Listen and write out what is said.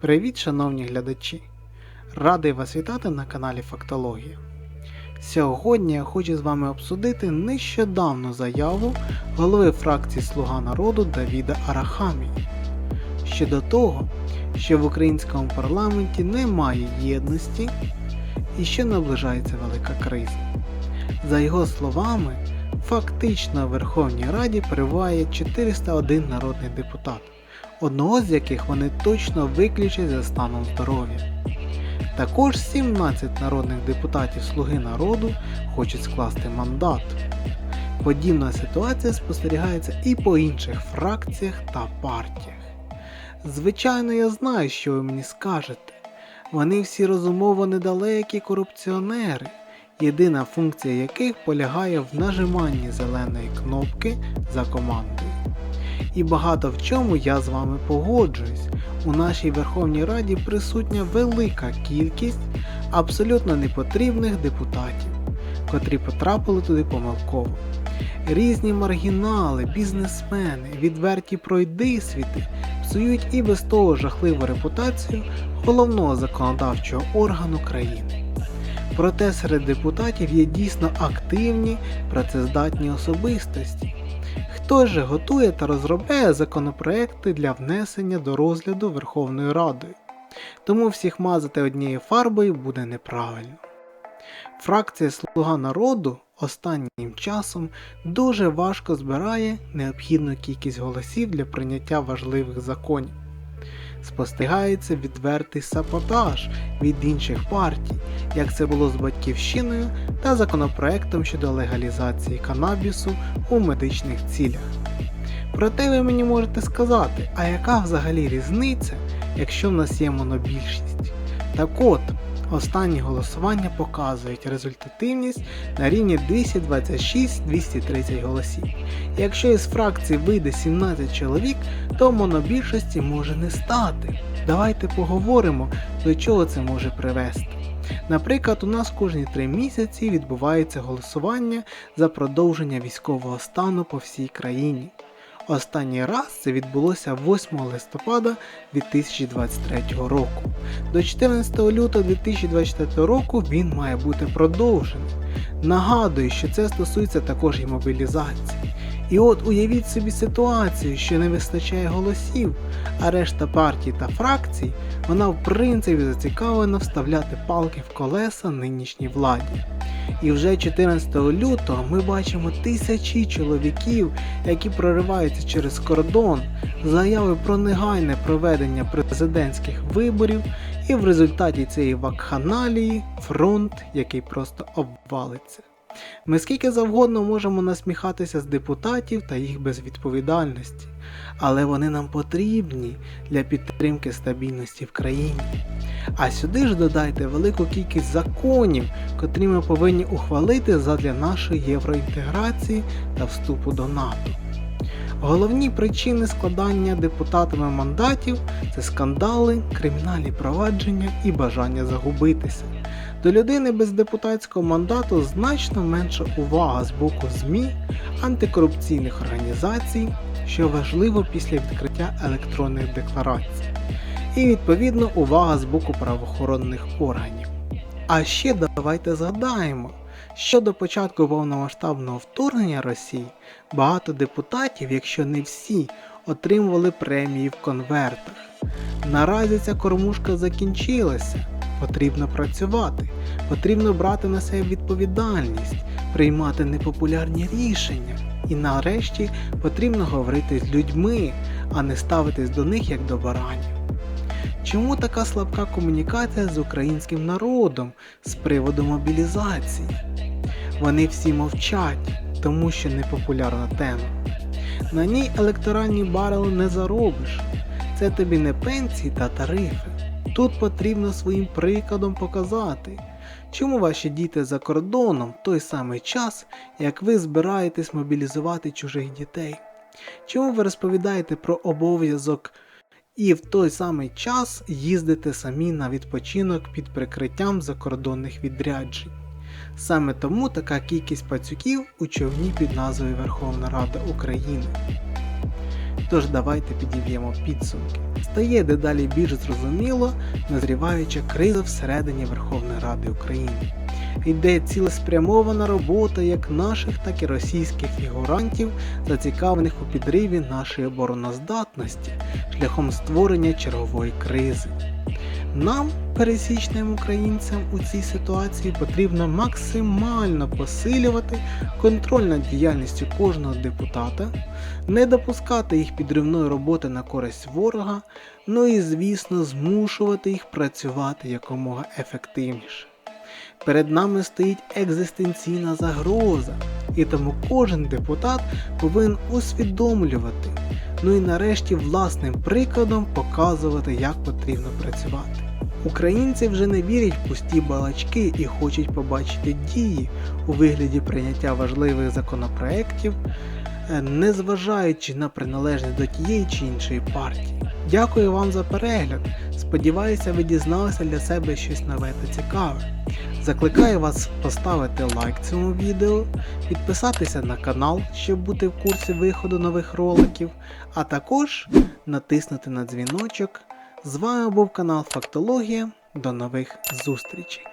Привіт, шановні глядачі! Радий вас вітати на каналі Фактологія. Сьогодні я хочу з вами обсудити нещодавну заяву голови фракції Слуга народу Давіда Арахамії щодо того, що в українському парламенті немає єдності і що наближається велика криза. За його словами, фактично в Верховній Раді перебуває 401 народний депутат одного з яких вони точно виключать за станом здоров'я. Також 17 народних депутатів Слуги народу хочуть скласти мандат. Подібна ситуація спостерігається і по інших фракціях та партіях. Звичайно, я знаю, що ви мені скажете. Вони всі розумово недалекі корупціонери, єдина функція яких полягає в нажиманні зеленої кнопки за командою. І багато в чому я з вами погоджуюсь. У нашій Верховній Раді присутня велика кількість абсолютно непотрібних депутатів, котрі потрапили туди помилково. Різні маргінали, бізнесмени, відверті пройдисвіти псують і без того жахливу репутацію головного законодавчого органу країни. Проте серед депутатів є дійсно активні, працездатні особистості, Же готує та розробляє законопроекти для внесення до розгляду Верховною Радою, тому всіх мазати однією фарбою буде неправильно. Фракція Слуга народу останнім часом дуже важко збирає необхідну кількість голосів для прийняття важливих законів спостерігається відвертий саботаж від інших партій, як це було з батьківщиною та законопроектом щодо легалізації канабісу у медичних цілях. Проте ви мені можете сказати, а яка взагалі різниця, якщо в нас є монобільшість? Так от, Останні голосування показують результативність на рівні 226-230 голосів. Якщо із фракції вийде 17 чоловік, то монобільшості може не стати. Давайте поговоримо, до чого це може привести. Наприклад, у нас кожні три місяці відбувається голосування за продовження військового стану по всій країні. Останній раз це відбулося 8 листопада 2023 року. До 14 лютого 2024 року він має бути продовжений. Нагадую, що це стосується також і мобілізації. І от уявіть собі ситуацію, що не вистачає голосів, а решта партій та фракцій, вона в принципі зацікавлена вставляти палки в колеса нинішній владі. І вже 14 лютого ми бачимо тисячі чоловіків, які прориваються через кордон, заяви про негайне проведення президентських виборів, і в результаті цієї вакханалії фронт, який просто обвалиться. Ми скільки завгодно можемо насміхатися з депутатів та їх безвідповідальності, але вони нам потрібні для підтримки стабільності в країні. А сюди ж додайте велику кількість законів, котрі ми повинні ухвалити задля нашої євроінтеграції та вступу до НАТО. Головні причини складання депутатами мандатів це скандали, кримінальні провадження і бажання загубитися. До людини без депутатського мандату значно менша увага з боку ЗМІ, антикорупційних організацій, що важливо після відкриття електронних декларацій, і відповідно увага з боку правоохоронних органів. А ще давайте згадаємо, що до початку повномасштабного вторгнення Росії багато депутатів, якщо не всі, отримували премії в конвертах. Наразі ця кормушка закінчилася. Потрібно працювати, потрібно брати на себе відповідальність, приймати непопулярні рішення. І нарешті потрібно говорити з людьми, а не ставитись до них як до баранів. Чому така слабка комунікація з українським народом з приводу мобілізації? Вони всі мовчать, тому що непопулярна тема. На ній електоральні барели не заробиш. Це тобі не пенсії та тарифи. Тут потрібно своїм прикладом показати, чому ваші діти за кордоном в той самий час, як ви збираєтесь мобілізувати чужих дітей. Чому ви розповідаєте про обов'язок і в той самий час їздите самі на відпочинок під прикриттям закордонних відряджень? Саме тому така кількість пацюків у човні під назвою Верховна Рада України. Тож давайте підіб'ємо підсумки. Стає дедалі більш зрозуміло назріваюча криза всередині Верховної Ради України. Йде цілеспрямована робота як наших, так і російських фігурантів, зацікавлених у підриві нашої обороноздатності шляхом створення чергової кризи. Нам, пересічним українцям, у цій ситуації потрібно максимально посилювати контроль над діяльністю кожного депутата, не допускати їх підривної роботи на користь ворога, ну і, звісно, змушувати їх працювати якомога ефективніше. Перед нами стоїть екзистенційна загроза, і тому кожен депутат повинен усвідомлювати, ну і нарешті власним прикладом показувати, як потрібно працювати. Українці вже не вірять в пусті балачки і хочуть побачити дії у вигляді прийняття важливих законопроєктів, е, незважаючи на приналежність до тієї чи іншої партії. Дякую вам за перегляд. Сподіваюся, ви дізналися для себе щось нове та цікаве. Закликаю вас поставити лайк цьому відео, підписатися на канал, щоб бути в курсі виходу нових роликів, а також натиснути на дзвіночок. З вами був канал Фактологія. До нових зустрічей!